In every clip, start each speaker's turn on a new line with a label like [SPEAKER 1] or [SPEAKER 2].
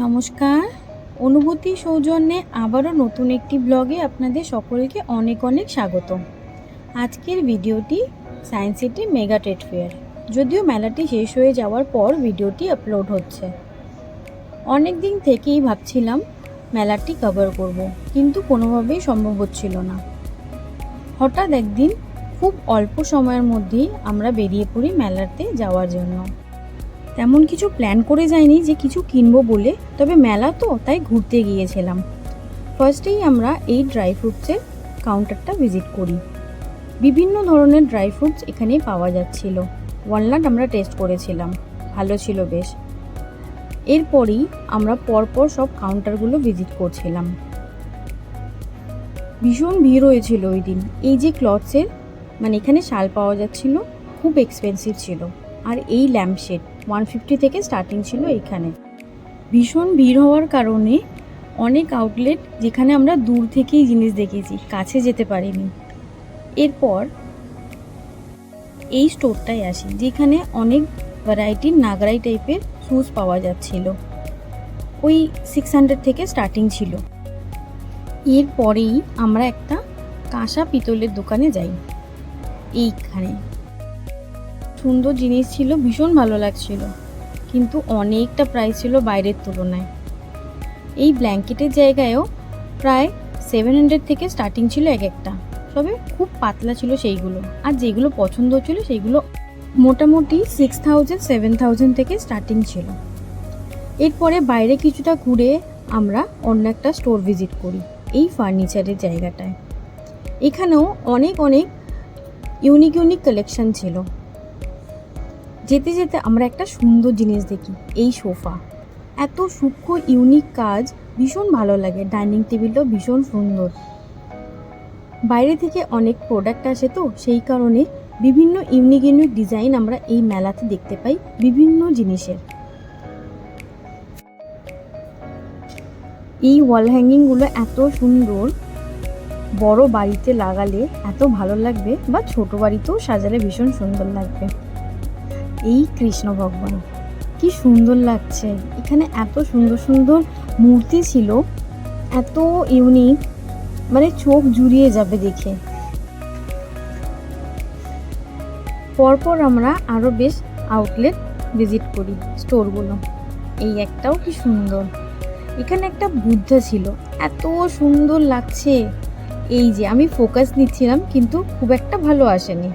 [SPEAKER 1] নমস্কার। অনুভূতি সৌজন্যে আবারও নতুন একটি ব্লগে আপনাদের সকলকে অনেক অনেক স্বাগত আজকের ভিডিওটি science city mega trade fair, যদিও মেলাটি শেষ হয়ে যাওয়ার পর ভিডিওটি আপলোড হচ্ছে। অনেক দিন থেকেই ভাবছিলাম মেলাটি কভার করব, কিন্তু কোনোভাবেই সম্ভব হচ্ছিল না। হঠাৎ একদিন খুব অল্প সময়ের মধ্যেই আমরা বেরিয়ে পড়ি মেলাতে যাওয়ার জন্য। তেমন কিছু প্ল্যান করে যাইনি যে কিছু কিনবো বলে। তবে মেলা তো, তাই ঘুরতে গিয়েছিলাম। ফার্স্টেই আমরা এই ড্রাই ফ্রুটসের কাউন্টারটা ভিজিট করি। বিভিন্ন ধরনের ড্রাই ফ্রুটস এখানেই পাওয়া যাচ্ছিল। ওয়ালনাট আমরা টেস্ট করেছিলাম। ভালো ছিল বেশ। এরপরই আমরা পরপর সব কাউন্টারগুলো ভিজিট করছিলাম। ভীষণ ভিড় হয়েছিল ওই দিন। এই যে ক্লথসের মানে এখানে শাল পাওয়া যাচ্ছিল, খুব এক্সপেন্সিভ ছিল। আর এই ল্যাম্পশেড ওয়ান ফিফটি থেকে স্টার্টিং ছিল এইখানে। ভীষণ ভিড় হওয়ার কারণে অনেক আউটলেট যেখানে আমরা দূর থেকেই জিনিস দেখেছি, কাছে যেতে পারিনি। এরপর এই স্টোরটায় আসি, যেখানে অনেক ভ্যারাইটির নাগরাই টাইপের শুজ পাওয়া যাচ্ছিল। ওই সিক্স হান্ড্রেড থেকে স্টার্টিং ছিল। এরপরেই আমরা একটা কাঁসা পিতলের দোকানে যাই। এইখানে সুন্দর জিনিস ছিল, ভীষণ ভালো লাগছিল। কিন্তু অনেকটা প্রাইস ছিল বাইরের তুলনায়। এই ব্ল্যাঙ্কেটের জায়গায়ও প্রায় সেভেন হান্ড্রেড থেকে স্টার্টিং ছিল এক একটা। তবে খুব পাতলা ছিল সেইগুলো। আর যেগুলো পছন্দ হচ্ছিল, সেইগুলো মোটামুটি সিক্স থাউজেন্ড সেভেন থাউজেন্ড থেকে স্টার্টিং ছিল। এরপরে বাইরে কিছুটা ঘুরে আমরা অন্য একটা স্টোর ভিজিট করি, এই ফার্নিচারের জায়গাটায়। এখানেও অনেক অনেক ইউনিক ইউনিক কালেকশন ছিল। যেতে যেতে আমরা একটা সুন্দর জিনিস দেখি, এই সোফা। এত সূক্ষ্ম ইউনিক কাজ, ভীষণ ভালো লাগে। ডাইনিং টেবিলটাও ভীষণ সুন্দর। বাইরে থেকে অনেক প্রোডাক্ট আসে তো, সেই কারণে বিভিন্ন ইউনিক ইউনিক ডিজাইন আমরা এই মেলাতে দেখতে পাই বিভিন্ন জিনিসের। এই ওয়াল হ্যাঙ্গিংগুলো এত সুন্দর, বড় বাড়িতে লাগালে এত ভালো লাগবে বা ছোট বাড়িতেও সাজালে ভীষণ সুন্দর লাগবে। এই কৃষ্ণ ভগবান। কি সুন্দর লাগছে। এখানে এত সুন্দর সুন্দর মূর্তি ছিল। এত ইউনিক মানে চোখ জুড়িয়ে যাবে দেখে। পরপর আমরা আরও বেশ আউটলেট ভিজিট করি স্টোরগুলো এই একটাও কি সুন্দর। এখানে একটা বুদ্ধা ছিল। এত সুন্দর লাগছে। এই যে আমি ফোকাস নিচ্ছিলাম, কিন্তু খুব একটা ভালো আসেনি।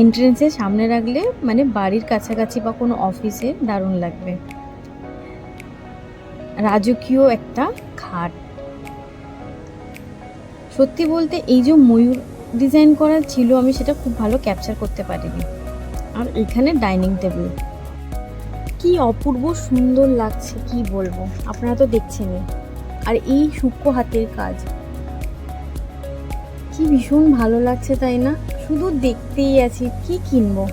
[SPEAKER 1] এন্ট্রেন্সের সামনে রাখলে মানে বাড়ির কাছাকাছি বা কোনো অফিসে দারুণ লাগবে। রাজকীয় একটা খাট সত্যি বলতে এই যে ময়ূর ডিজাইন করা ছিল, আমি সেটা খুব ভালো ক্যাপচার করতে পারিনি। আর এখানে ডাইনিং টেবিল কি অপূর্ব সুন্দর লাগছে, কি বলব? আপনারা তো দেখছেনই। আর এই সূক্ষ্ম হাতের কাজ। কি ভীষণ ভালো লাগছে তাই না? শুধু দেখতেই আছি, কি কিনবো?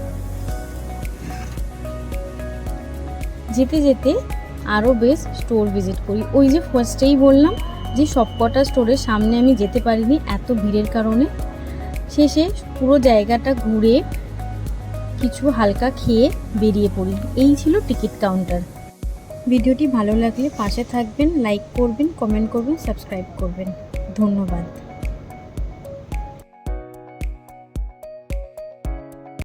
[SPEAKER 1] যেতে যেতে আরও বেশ স্টোর ভিজিট করি। ওই যে ফার্স্টেই বললাম যে সবকটা স্টোরের সামনে আমি যেতে পারিনি এত ভিড়ের কারণে। শেষে পুরো জায়গাটা ঘুরে কিছু হালকা খেয়ে বেরিয়ে পড়ি। এই ছিল টিকিট কাউন্টার ভিডিওটি ভালো লাগলে পাশে থাকবেন লাইক করবেন কমেন্ট করবেন সাবস্ক্রাইব করবেন। ধন্যবাদ।